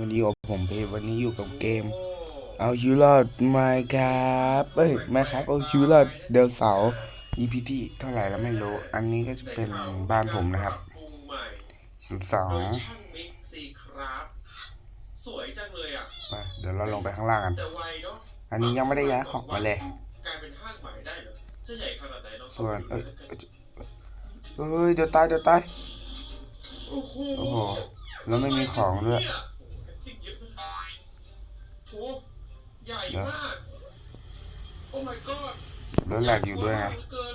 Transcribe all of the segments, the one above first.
วันนี้กับผมเพวันนี้อยู่กับเกม เอาชีวิตรอดมาครับเอ้ยมาครับเอาชีวิตรอดเดลเสาร์ EP ที่เท่าไหร่แล้วไม่รู้ อันนี้ก็จะเป็นบ้านผมนะครับปรุงใหม่สินสองโดยช่างมิกซีครับสวยจังเลยอะมาเดี๋ยวเราลงไปข้างล่างกันแต่ไวเนาะอันนี้ยังไม่ได้ย้ายของมาเลยกลายเป็นห้างใหม่ได้เหรอจะใหญ่ขนาดไหนเราส่วนเอ้เอ้ยเอ้ยเดี๋ยวตายเดี๋ยวตายโอ้โหโอ้โหแล้วไม่มีของด้วยเนี่ย โอ้โหใหญ่มาก โอ้ my god แล้วแหลกอยู่ด้วยไงเกิน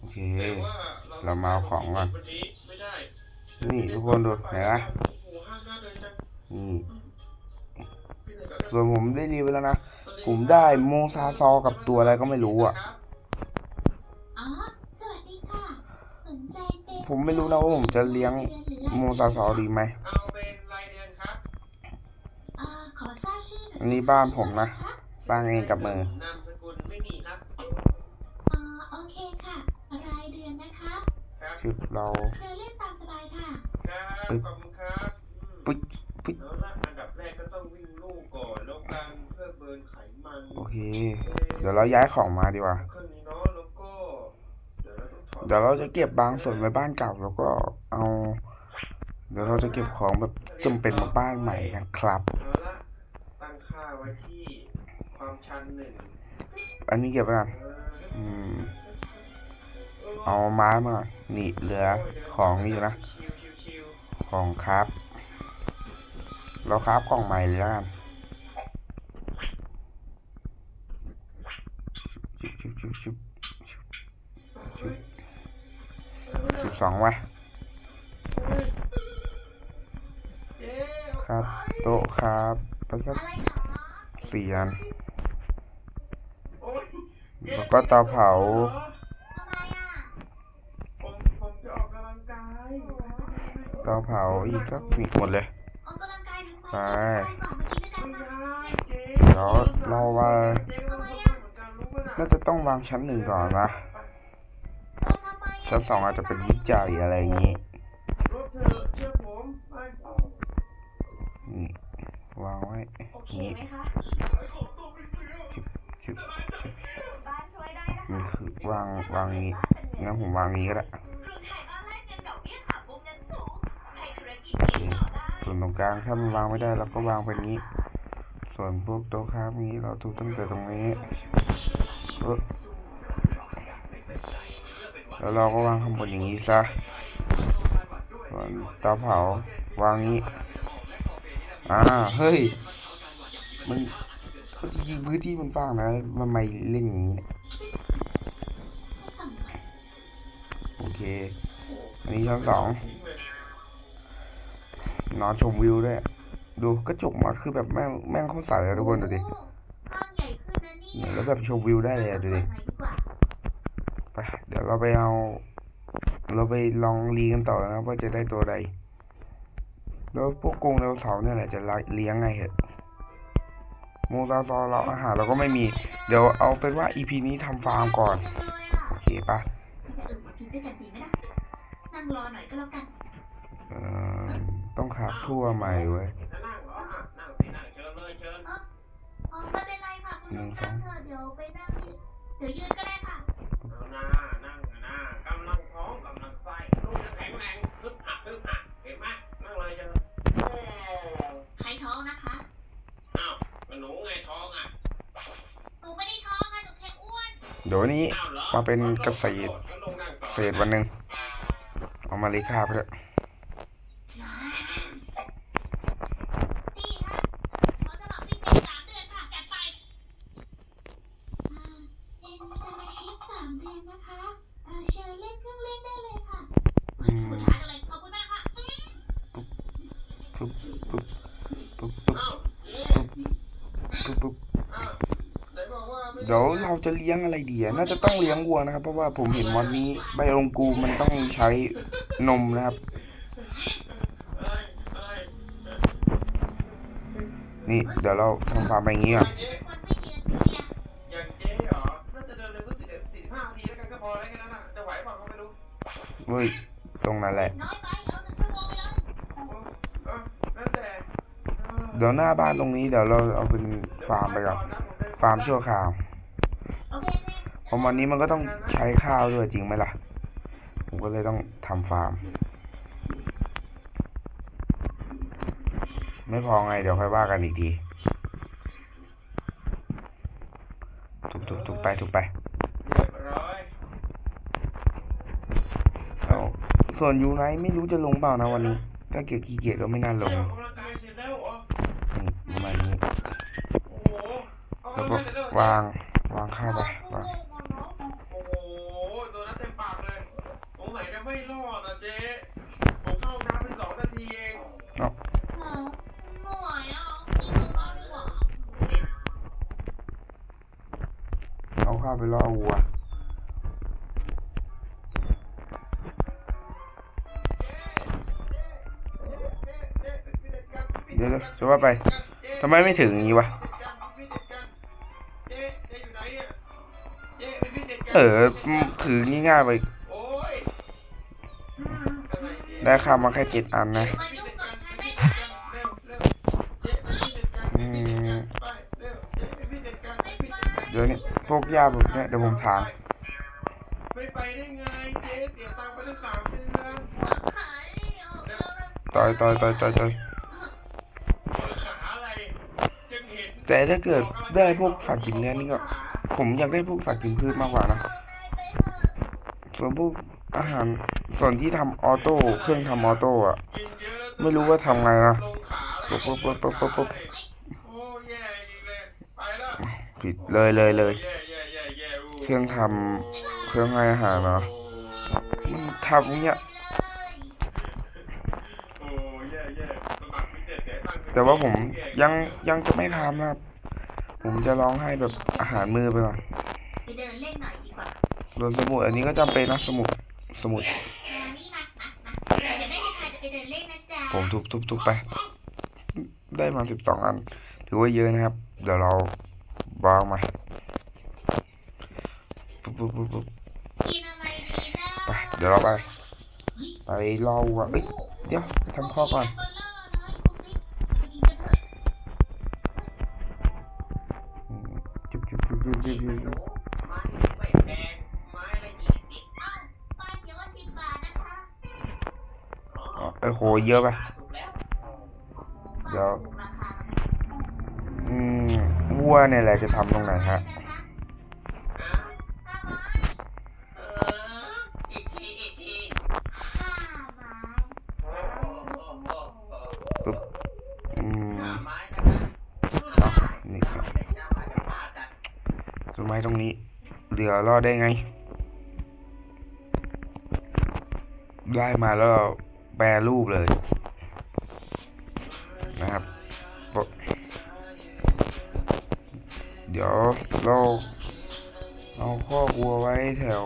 โอเคแต่ว่าเรามาเอาของก่อนวันนี้ไม่ได้นี่ทุกคนดูเห็นไหมโอ้โหห้างน่าเดินจังนี่พี่ไหนก็ได้ส่วนผมได้รีวิวแล้วนะ ผมได้โมซาซอกับตัวอะไรก็ไม่รู้อะอ๋อสวัสดีค่ะสนใจเป็นผมไม่รู้นะว่าผมจะเลี้ยงโมซาซอดีไหม เอาเป็นรายเดือนครับ อ่าขอทราบชื่ อหอันนี้บ้านผมนะ สร้างเองกับมือ นามสกุลไม่มีครับอ่าโอเคค่ะ รายเดือนนะคะครับชุดเราเชิญเล่นตามสบายค่ะ ครับขอบคุณครับอืมปึ๊ดปึ๊ดแล้วนะอันดับแรกก็ต้องวิ่งลูกก่อนแล้วการเพื่อเบิร์นไขมันโอเค เดี๋ยวเราย้ายของมาดีกว่า เครื่องนี้เนาะแล้วก็เดี๋ยวเราต้องถอดเดี๋ยวเราจะเก็บบางส่วนไว้บ้านเก่าแล้วก็เอา เดี๋ยวเราจะเก็บของแบบจำเป็นมาบ้านใหม่กันครับเอาละตั้งค่า ไว้ที่ความชันหนึ่งอันนี้เก็บไว้ก่อนเอออืม เอาไม้มาก่อนนี่เหลือของนี่อยู่นะชิวชิวชิวของครับ เราครับกล่องใหม่เลยแล้วกันชุบชุบชุบชุบชุบชุบชุบสองไว้เจ๊ครับ โต๊ะครับไปสักอะไรหรอ สี่อันโอ๊ยแล้วก็เตาเผาทำไมอะผมผมจะออกกำลังกายเตาเผาอีกก็มีหมดเลยออกกำลังกายทั้งไปวันก่อนมากินด้วยกันไม่ค่ะได้เจ๊เดี๋ยวเราว่าเจ๊ก็ต้องช่วยเหมือนกันรู้ปะน่ะน่าจะต้องวางชั้นหนึ่งก่อนนะเออทำไมะชั้นสองอาจจะเป็นวิจัยอะไรอย่างนี้รถเธอเชื่อผมไปนี่วางไว้โอเคนี่ไหมคะ วางวางนี้งั้นผมวางนี้ก็ได้กรุงไทยบ้านแรกเงินดอกเบี้ยต่ำวงเงินสูงให้ธุรกิจโอเคยืนต่อได้ส่วนตรงกลางถ้ามันวางไม่ได้เราก็วางเป็นนี้ ส่วนพวกโต๊ะครับนี้เราทุบตั้งแต่ตรงนี้เออแล้วเราก็วางข้างบนอย่างนี้ซะส่วนเตาเผาวางนี้อ่าเฮ้ยมันจริงๆพื้นที่มันว่างนะมันไม่เล่นอย่างนี้ เนี่ยโอเค อันนี้ชั้นสองนอนชมวิวด้วย ดูกระจกมาคือแบบแม่งแม่งเขาใส่อะทุกคนดูดิห้างใหญ่ขึ้นนะเนี่เนี่ยยแล้วแบบชมวิวได้เลยอะดูดิไปเดี๋ยวเราไปเอา เราไปลองรีกันต่อนะว่าจะได้ตัวใด แล้วพวกกรงไดโนเสาร์เนี่ยแหละจะเลี้ยงไงเหรอโมซาซอเราอาหารเราก็ไม่มี เดี๋ยวเอาเป็นว่าอีพีนี้ทำฟาร์มก่อน โอเคปะเออมากิน ด้วยกันดีไหมล่ะนั่งรอหน่อยก็แล้วกันเอ่อต้องขับทั่วใหม่เว้ย จะนั่งเหรออะนั่งสินั่งเชิญเลยเชิญอ๋อไม่เป็นไรค่ะคุณลุงนั่งเถอะเดี๋ยวไปนั่งที่เดี๋ยวยืนก็ได้ค่ะ เอาหน้านั่งหน้ากำลังท้องกำลังไส้ลูกจะแข็งแรงคึกหักคึกหักเห็นไหมนั่งเลยเชิญโอ้ใครท้องนะคะอ้าวมันหนูไงท้องอะหนูไม่ได้ท้องค่ะหนูแค่อ้วน เดี๋ยววันนี้อ้าวเหรอมาเป็นเกษตรก็ลงนั่งต่อ เศษวันหนึ่งเอามาเลยค่าไปด้วย นี่ค่ะขอสมัครที่เป็นสามเดือนค่ะจัดไปอ่าเป็นสมาชิกสามเดือนนะคะอ่าเชิญเล่นเครื่องเล่นได้เลยค่ะ อืม คุณช้าจังเลยขอบคุณมากค่ะ ปุ๊บปุ๊บปุ๊บปุ๊บ อ้าวเอ๊ะ ปุ๊บปุ๊บ อ้าวไหนบอกว่าไม่ เดี๋ยวเราจะ ปีน่าจะต้องเลี้ยงวัวนะครับ เพราะว่าผมเห็นวันนี้ใบองกูมันต้องใช้นมนะครับ นี่เดี๋ยวเราทำฟาร์มไปงี้อะนเฮ้ยตรงนั้นแหละ เดี๋ยวหน้าบ้านตรงนี้เดี๋ยวเราเอาเป็นฟาร์มไปก่อนฟาร์มชั่วคราว โอเคโอเค เพ ราะวันนี้มันก็ต้องใช้ข้าวด้วยจริงไหมล่ะ ผมก็เลยต้องทำฟาร์ม ไม่พอไงเดี๋ยวค่อยว่ากันอีกทีทุบทุบทุบไปทุบไปเรียบร้อยเอาส่วนยูไนท์ไม่รู้จะลงเปล่านะวันนี้ถ้าเกียจขี้เกียจก็ไม่น่าลงเที่ยวกำลังกายเสร็จแล้วเหรอนี่ประมาณนี้โอ้โหเอาแล้วกำก็ลังกายเสร็จแล้ววางวางข้าวไปวาง โอ้โหตัวนั้นเต็มปากเลยสงสัยจะไม่รอดนะเจ๊ผมเข้าน้ำไปสองนาทีเอง เอา เออเหนื่อยอะกินข้าวดีกว่า เอาข้าว ไปล่อวัวเดี๋ยวจะว่าไปทำไมไม่ถึงงนี้วะเออถือง่ายๆไปได้ข้ามาแค่เจ็ดอันนะ พวกหญ้าแบบเนี้ยเดี๋ยวผมถางไม่ไปได้ไงเจ๊เสียตังค์ไปตั้งสามเดือนต่อยต่อยต่อยต่อยต่อยแต่ถ้าเกิดได้พวกสัตว์กินเนื้อนี่ก็ ผมอยากได้พวกสัตว์กินพืชมากกว่านะ ส่วนพวกอาหารส่วนที่ทำออโต้เครื่องทำออโต้อะไม่รู้ว่าทำไงนะปุ๊บปุ๊บปุ๊บปุ๊บปุ๊บผิดเลยเลยเลย เครื่องทำเครื่องให้อาหารเนาะมันทำเนี้ยโอ้แย่แย่สมัครพิเศษเสียแต่ว่าผมยังยังจะไม่ทำนะครับ ผมจะลองให้แบบอาหารมือไปก่อนไปเดินเล่นหน่อยดีกว่าส่วนสมุดอันนี้ก็จำเป็นนะสมุดสมุด ผมทุบทุบทุบไป ได้มาสิบสองอัน ถือว่าเยอะนะครับ เดี๋ยวเราวางมาปุ๊บปุ๊บปุ๊บปุ๊บ กินอะไรดีนะ ไปเดี๋ยวเราไป ไปรอวัวเอ้ยเดี๋ยวไปทำข้อก่อนจุบจุบจุบจุบจุบจุบจุบไม้ไม่แพงไม้ละยี่สิบเอ้าปลาเขียวสิบบาทนะคะอ๋อเอ้ยโหเยอะไปเดี๋ยวอืมวัวเนี่ยแหละจะทำตรงไหนฮะ เอออีกทีอีกที ห้าไม้ โอ้โหโอ้โหโอ้โห ปุ๊บ อืม ห้าไม้นะครับ เอานี่ เด็กจะมาจะพากัน ต้นไม้ตรงนี้ รอดได้ไง ได้มาแล้วเราแปรรูปเลย นะครับ เดี๋ยวเราเอาข้อกวัวไว้แถว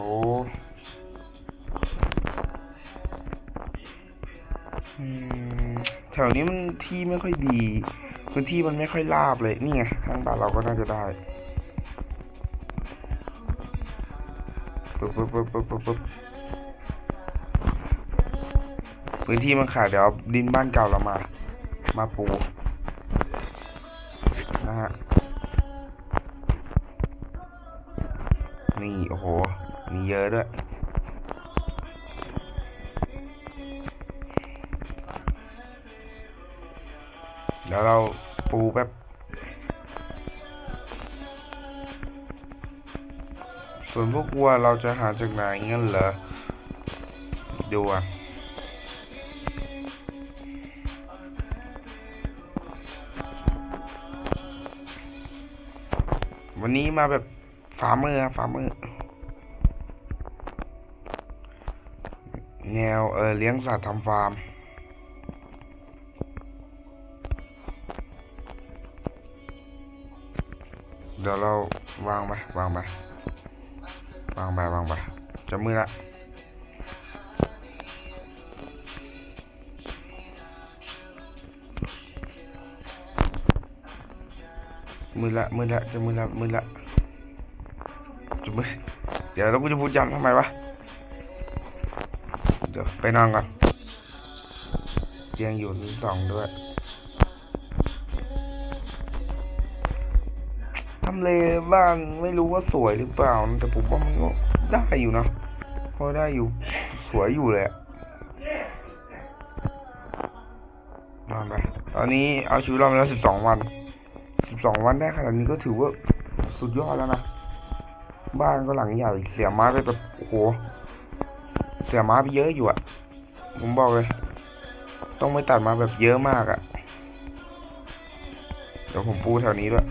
แถวนี้มันที่ไม่ค่อยดีพื้นที่มันไม่ค่อยราบเลย นี่ไงข้างบ้านเราก็น่าจะได้ ปึ๊บปึ๊บปึ๊บปึ๊บปึ๊บปึ๊บพื้นที่มันขาดเดี๋ยวดินบ้านเก่าเรามา มาปูนะฮะนี่โอ้โหมีเยอะด้วย ส่วนพวกวัวเราจะหาจากไหนงั้นเหรอ ดูอะวันนี้มาแบบฟามเมอร์ครับฟามเมอแนวเออเลี้ยงสัตว์ทำฟาร์ม เดี๋ยวเราวางไปวางไป วางไปวางไปจะมือละมือละมือละจะมือละมือละจะมือเดี๋ยวแล้วกูจะพูดย้ำทำไมวะเดี๋ยวไปนอนก่อนเตียงอยู่ที่สองด้วย ทำเลบ้านไม่รู้ว่าสวยหรือเปล่า แต่ผมว่ามันก็ได้อยู่นะพอได้อยู่สวยอยู่เลยอะนอนไปตอนนี้เอาชีวิตรอดมาแล้วสิบสองวันสิบสองวันได้ขนาดนี้ก็ถือว่าสุดยอดแล้วนะ บ้านก็หลังใหญ่เสียม้าไปแบบโอ้โห เสียม้าไปเยอะอยู่อะผมบอกเลย ต้องไม่ตัดมาแบบเยอะมากอะเดี๋ยวผมปูแถวนี้ด้วย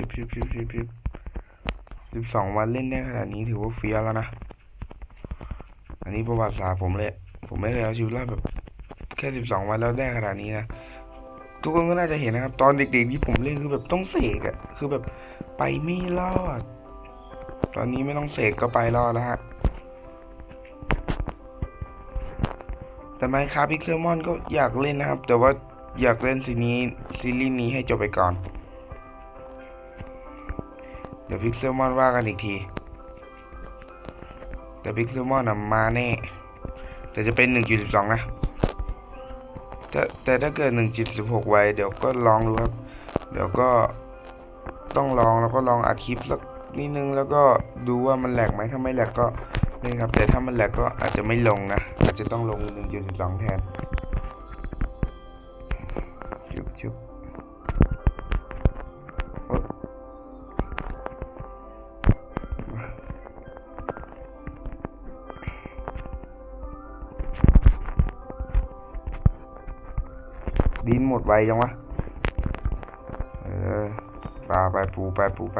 ชิบชิบชิบชิบชิบสิบสองวันเล่นได้ขนาดนี้ถือว่าเฟี้ยวแล้วนะ อันนี้ประวัติศาสตร์ผมเลย ผมไม่เคยเอาชีวิตรอดแบบแค่สิบสองวันแล้วได้ขนาดนี้นะ ทุกคนก็น่าจะเห็นนะครับ ตอนเด็กๆที่ผมเล่นคือแบบต้องเสกอะคือแบบไปไม่รอด ตอนนี้ไม่ต้องเสกก็ไปรอดแล้วฮะ แต่ไมค์คาพิกเซลมอนก็อยากเล่นนะครับ แต่ว่าอยากเล่นซีนี้ซีรีส์นี้ให้จบไปก่อน พิกเซลมอนว่ากันอีกทีแต่พิกเซลมอนนะมาแน่แต่จะเป็น 1.12 นะแต่แต่ถ้าเกิด 1.16 ไว้เดี๋ยวก็ลองดูครับ เดี๋ยวก็ต้องลองแล้วก็ลองอัดคลิปสักนิดนึงแล้วก็ดูว่ามันแหลกไหมถ้าไม่แหลกก็นี่ครับ แต่ถ้ามันแหลกก็อาจจะไม่ลงนะอาจจะต้องลง 1.12 แทนจุบจุบ ไวจังวะ เออปลาไปปูไปปูไป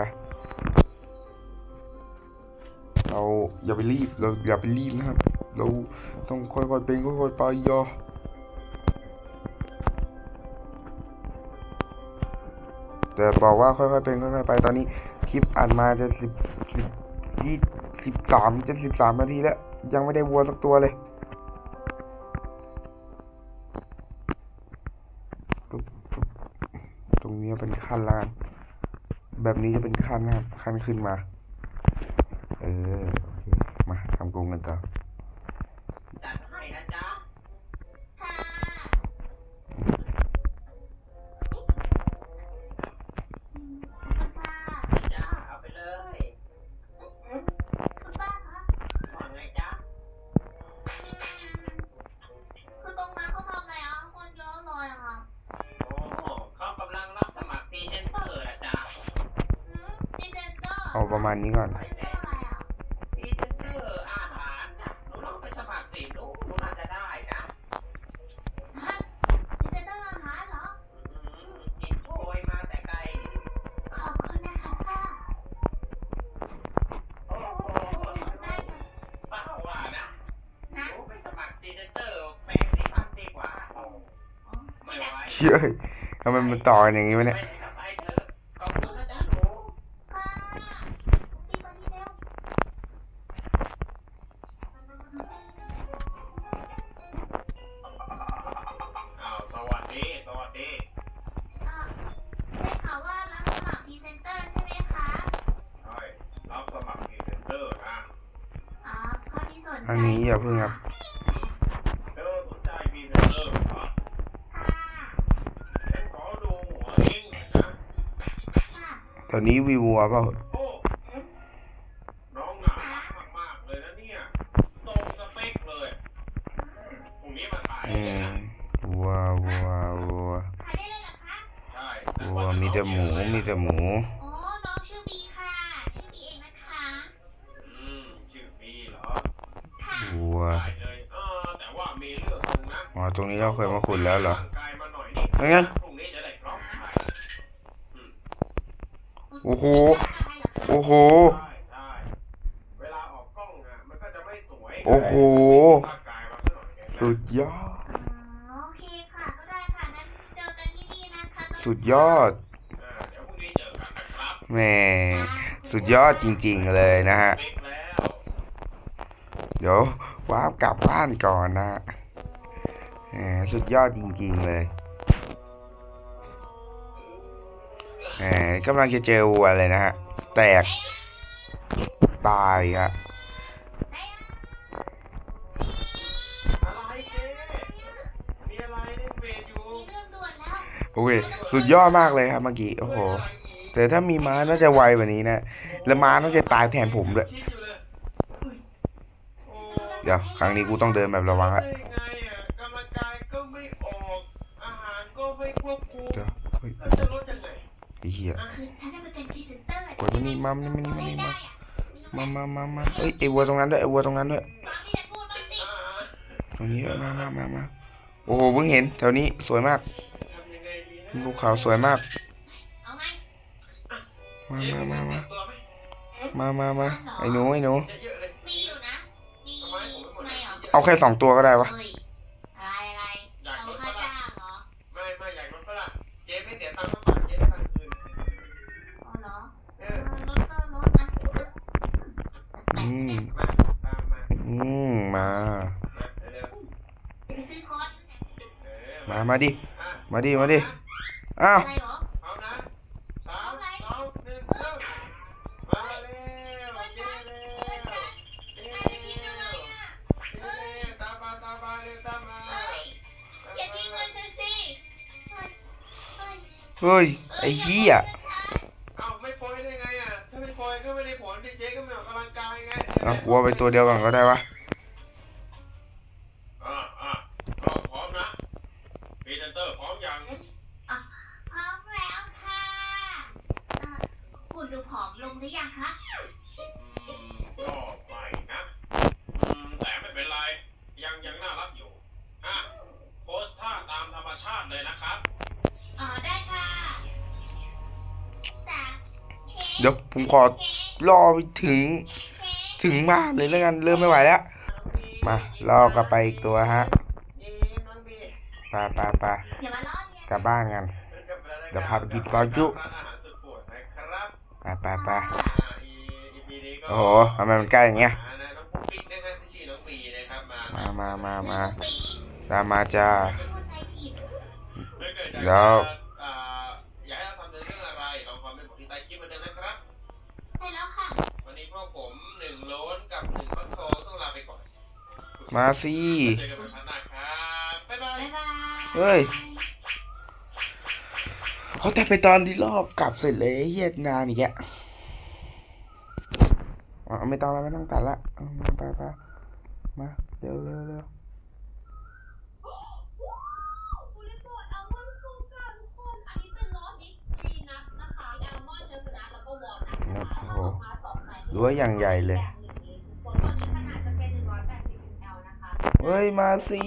เราอย่าไปรีบ เราอย่าไปรีบนะครับ เราต้องค่อยๆเป็นค่อยๆไปยอแต่บอกว่าค่อยๆเป็นค่อยๆไป ตอนนี้คลิปอัดมาจะสิบสิบยี่สิบสามจะสิบสามนาทีแล้ว ยังไม่ได้วัวสักตัวเลย ขั้นละกันแบบนี้จะเป็นขั้นนะครับขั้นขึ้นมา เออ โอเค มาทำกรงกันต่อ ดีกว่าโอ้อ๋อไม่ไหวเชื่อทำไมมันต่อกันอย่างนี้วะเนี่ย อดีสนใจอันนี้อย่าเพิ่งครับเธอสนใจพรีเซนเตอร์เหรอค่ะฉันขอดูหัวเองหน่อยนะค่ะตอนนี้วีวัวเปล่า โอ้โห สุดยอดสุดยอดแม่สุดยอดจริงๆเลยนะฮะ เดี๋ยวว้าร์กลับบ้านก่อนนะแหมสุดยอดจริงๆเลยแหมกำลังจะเจอวัวเลยนะฮะ แตก ตายฮะ อเคสุดยอดมากเลยครับเมื่อกี้โอ้โหแต่ถ้ามีม้าน่าจะไวกว่านี้นะแล้วม้าน่าจะตายแทนผมด้วยคิดอยู่เลยโอ้เดี๋ยวครั้งนี้กูต้องเดินแบบระวังละได้ไงอะกำลังกายก็ไม่ออกอาหารก็ไม่ควบคุมเดี๋ยวเฮ้ยแล้วจะลดยังไงไอ้เหี้ยอะคือฉันจะไปเป็นพรีเซนเตอร์โอ้ยมานี่มานี่มานี่มานี่มาได้อะมามามามาเอ้ยไอวัวตรงนั้นด้วยไอวัวตรงนั้นด้วยฟังที่ฉันพูดบ้างสิอ่าตรงนี้ด้วยมามามามาโอ้โหเพิ่งเห็นแถวนี้สวยมาก ภูเขาสวยมากเอาไงมาเจ๊มามามาเตรียตัวไหมมามามาไอ้หนูไอ้หนูเยอะๆเลยมีอยู่นะมีทำไมผมไม่หมดไม่เลยเหรอเอาแค่สองตัวก็ได้วะเฮ้ยอะไรอะไรอยากเอาลดค่าปะล่ะจ้างเหรอไม่ไม่อยากลดปะล่ะเจ๊ไม่เสียตังค์สักบาทเจ๊ได้ตังค์คืนอ๋อเหรอเอเอออลดก็ลดนะอืมมาตามมาอืมมา มาเร็วจะไปซื้อคอร์สๆเออมามาดิอะมาดิ มาดิ อ้าวอะไรเหรอเอานะสามสองหนึ่งเริ่มมาเร็วเจ๊เร็วเจ๊เร็วเจ๊เร็วตามมาตามมาเร็วตามมาเฮ้ยอย่าทิ้งเงินฉันสิเฮ้ยเฮ้ยเฮ้ยไอ้เหี้ยเอ้าไม่ปล่อยได้ไงอะถ้าไม่ปล่อยก็ไม่ได้ผลดิเจ๊ก็ไม่ออกกำลังกายไงเอาวัวไปตัวเดียวก่อนก็ได้วะ ชาติเลยนะครับ อ๋อ ได้ค่ะแต่เค้กเดี๋ยวผมขอรอไปถึงเค้กถึงบ้านเลยแล้วกันเริ่มไม่ไหวแล้ว มารอกลับไปอีกตัวฮะยิ้มน้องบีไปไปไปอย่ามาล้อเลียนกลับบ้านกัน เดี๋ยวพาไปกินซอยจุร้านอาหารสุดโปรดนะครับไปไปไปอ่าอีอีพีนี้ก็โอ้โหทำไมมันใกล้อย่างเงี้ยอ่านะน้องปุ๊กปิ๊กนะครับที่ชื่อน้องบีนะครับมามามามามาปีตามมาจ้า แล้วจะอ่าอยากให้เราทำในเรื่องอะไรลองคอมเมนต์บอกที่ใต้คลิปมาเดิมนะครับใช่แล้วค่ะ วันนี้พวกผมหนึ่งโล้นกับหนึ่งฟักทองต้องลาไปก่อนมาสิเจอกันใหม่ครั้งหน้าครับบ๊ายบายบ๊ายบายเฮ้ยเขาแต่ไปตอนที่รอบกลับเสร็จเลยไอ้เฮียนานอีกแกอ๋อไม่ต้องแล้วไม่ต้องตัดละเอามาไปไปมาเร็วเร็วเร็ว รั้วอย่างใหญ่เลยเฮ้ย มาสิ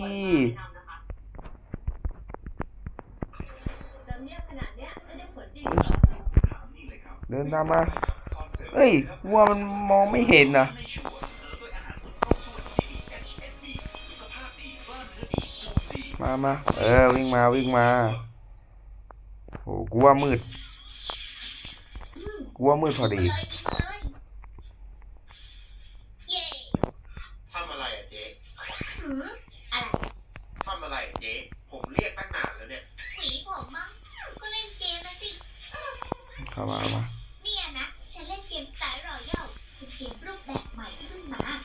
เดินตามมา เฮ้ยวัวมันมองไม่เห็นนะมามา เออ วิ่งมา วิ่งมาโหกูว่ามืดกูว่ามืดพอดี เลยเลยเย่ ทำอะไรอะเจ๊ หืมอะไร ทำอะไรอะเจ๊ ผมเรียกตั้งนานแล้วเนี่ย หวีผมมั้งก็เล่นเกมนะสิ เข้ามาเข้ามาเนี่ยนะฉันเล่นเกมสายรอยัลเป็นเกมรูปแบบใหม่ที่เพิ่งมาและ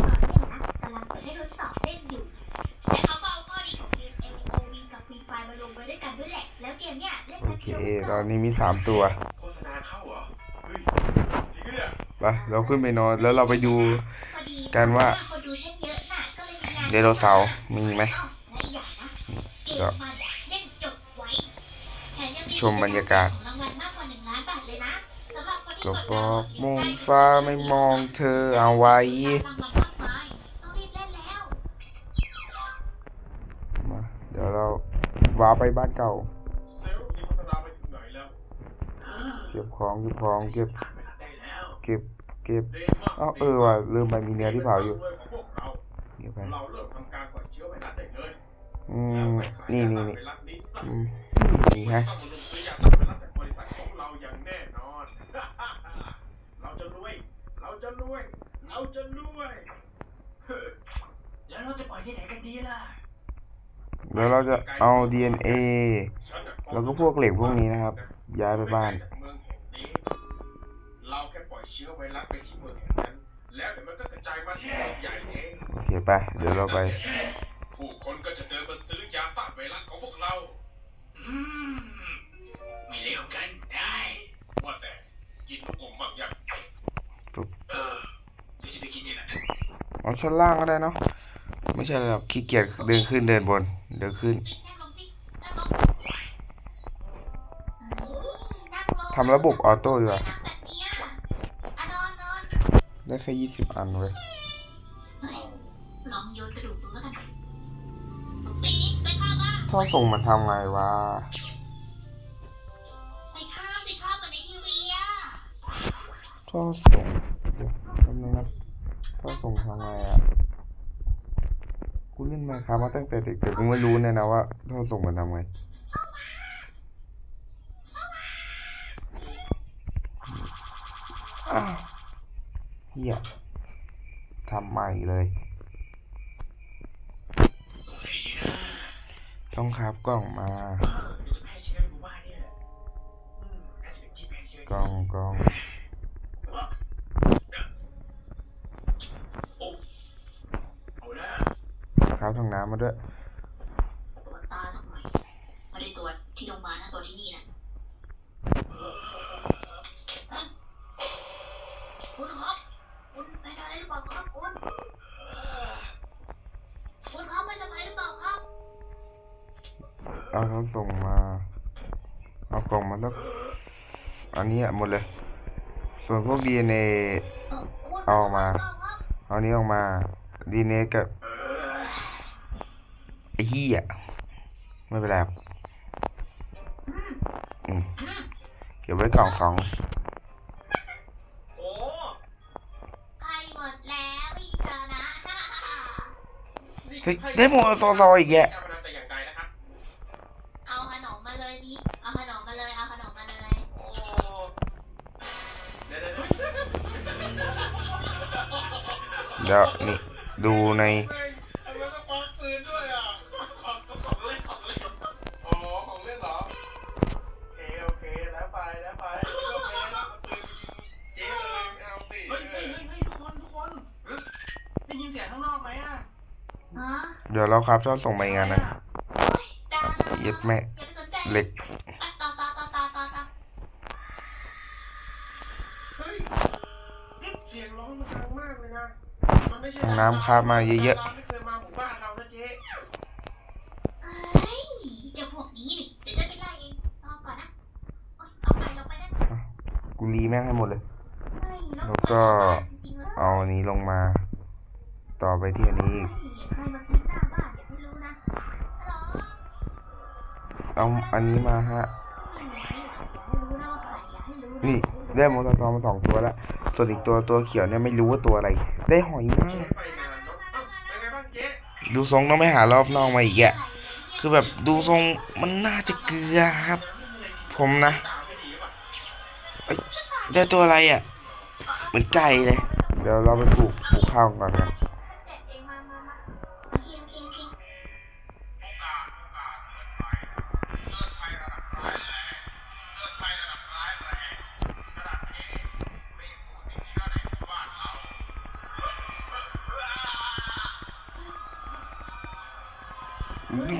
ตอนเนี้ยนะกำลังเปิดให้ทดสอบเล่นอยู่แต่เขาก็เอาข้อดีของเกม MMOV กับ Free Fire มาลงไว้ด้วยกันด้วยแหละ แล้วเกมเนี้ยเล่นโอแป๊บเคเดียวตอนนี้มีสามตัวโฆษณาเข้าเหรอเฮ้ยจริงปะเนี่ยไปเราขึ้นไปนอนแล้วเราไปดูพอดีกันว่าคนดูฉันเยอะน่ะก็เลยมีงานไดโนเสาร์มีไหมอ้าวและอีกอย่างนะเกมมันเล่นจบไว้แถมยังมีชมบรรยากาศ ก็บดาอกน์โหลดมองฟ้าไม่มองเธอเอาไว้รางวัลมาเดี๋ยวเราวาไปบ้านเก่า เก็บของเก็บของเก็บ เก็บเก็บเอ้าเออว่ะลืมไปมีเนื้อที่เผาอยู่เก็บไปอืมนี่นี่นี่นี่ฮะ เราจะรวยเราจะรวยเฮ้ยแล้วเราจะปล่อยที่ไหนกันดีล่ะ เดี๋ยวเราจะเอา DNA แล้วก็พวกเหล็กพวกนี้นะครับ ย้ายไปบ้าน เมืองแห่งนี้เราแค่ปล่อยเชื้อไวรัสไปที่เมืองแห่งนั้น แล้วเดี๋ยวมันก็กระจายมาที่เมืองใหญ่เองโอเคไป เดี๋ยวเราไป ผู้คนก็จะเดินมาซื้อยาต้านไวรัสของพวกเรา อืมไม่เลี้ยวกันได้ ว่าแต่กินลูกอมบ้างยัง ปุ๊บ เออเดี๋ยวจะไปกินนี่แหละ เอาชั้นล่างก็ได้เนาะไม่ใช่หรอกขี้เกียจเดินขึ้นเดินบน เดินขึ้นทำระบบออโต้ดีกว่าได้แค่ยี่สิบอันเลยท่อส่งมันทำไงวะท่อส่งทำไงยวทำนะ ท่อส่งทำไงอะกูเล่นมาครับมาตั้งแต่เด็กแต่กูไม่รู้เนี่ยนะว่าท่อส่งมันทำไงอ้าวเฮียทำใหม่เลย ต้องครับกล่องมาเออเดี๋ยวจะแพร่เชื้อในหมู่บ้านเนี่ยแหละอืมน่าจะเป็นที่แพร่เชื้อก ล่องกล่อง โอ้เอาละ ครับทางน้ำมาด้วยตรวจตาสักหน่อยไม่ได้ตรวจที่โรงพยาบาลนะตรวจที่นี่นะคุณครับคุณเป็นอะไรหรือเปล่าครับคุณคุณครับไม่สบายหรือเปล่าครับเอาเขาส่งมาเอากล่องมาแล้วอันนี้อะหมดเลย ส่วนพวก DNA คุณเอามาครับเอานี้ออกมา DNA กับ ไอ้เหี้ยไม่เป็นไรครับอืมเก็บไว้กล่องสองโอ้ใกล้หมดแล้วอีกเธอนะนี่เฮ้ยให้ได้หมดซอซออีกแยะการพนันแต่อย่างใดนะครับเอาขนมมาเลยพี่เอาขนมมาเลย เอาขนมมาเลยโอ้เดี๋ยวเดี๋ยวเดี๋ยวเดี๋ยวนี่ดูใน เดี๋ยวเราครับชอบส่งไปงานนะดาวนะเย็ดแม่อย่าไปสนใจเหล็กอะต่อต่อต่อต่อต่อต่อเฮ้ยเสียงร้องมันดังมากเลยนะมันไม่ใช่ทางน้ำครับมาเยอะๆไม่เคยมาหมู่บ้านเรานะเจ๊เฮ้ยเจ้าพวกนี้นี่เดี๋ยวฉันไปไล่เองรอก่อนนะโอ๊ยเอาไปเราไปนะๆกูรีแม่งให้หมดเลยเฮ้ยรบแล้วก็จริงๆเลยเอาอันนี้ลงมา ต่อไปที่อันนี้อีก เอาอันนี้มาฮะไม่ไหวหรอกอย่าให้รู้นะว่าใครอย่าให้รู้ะนี่ได้โมซอซอมาสองตัวแล้ว ส่วนอีกตัวตัวเขียวเนี่ยไม่รู้ว่าตัวอะไร ได้หอยมากไปนานเนาะเอ้าเป็นไงบ้างเจ๊ดูทรงต้องไปหารอบนอกมาอีกอะคือแบบดูทรงมันน่าจะเกลือครับ ผมนะตาไม่ดีป่ะได้ตัวอะไรอะ เหมือนไก่เลย เดี๋ยวเราไปปลูกปลูกข้าวก่อนครับ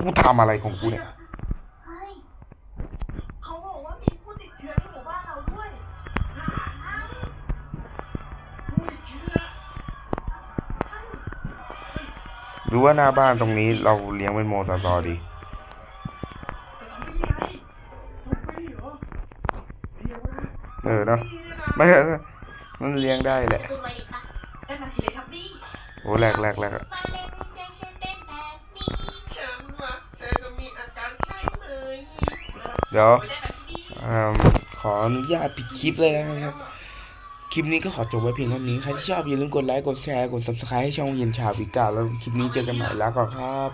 กูทำอะไรของกูเนี่ยเฮ้ยเขาบอกว่ามีผู้ติดเชื้อที่หมู่บ้านเราด้วยผู้ติดเชื้อหรือว่าหน้าบ้านตรงนี้เราเลี้ยงเป็นโมซาซอดีไม่เหรอเลี้ยงนะเออเนาะไม่มันเลี้ยงได้แหละดูไปดิคะได้มาทีเลยครับพี่โอ้แหลกแหลกแหลกอะ เดี๋ยวอขออนุญาตปิดคลิปเลยนะครับ คลิปนี้ก็ขอจบไว้เพียงเท่านี้ ใครที่ชอบอย่าลืมกดไลค์ กดแชร์ กด subscribe ให้ช่องเย็นชาวิกาแล้วคลิปนี้เจอกันใหม่แล้วก่อนครับ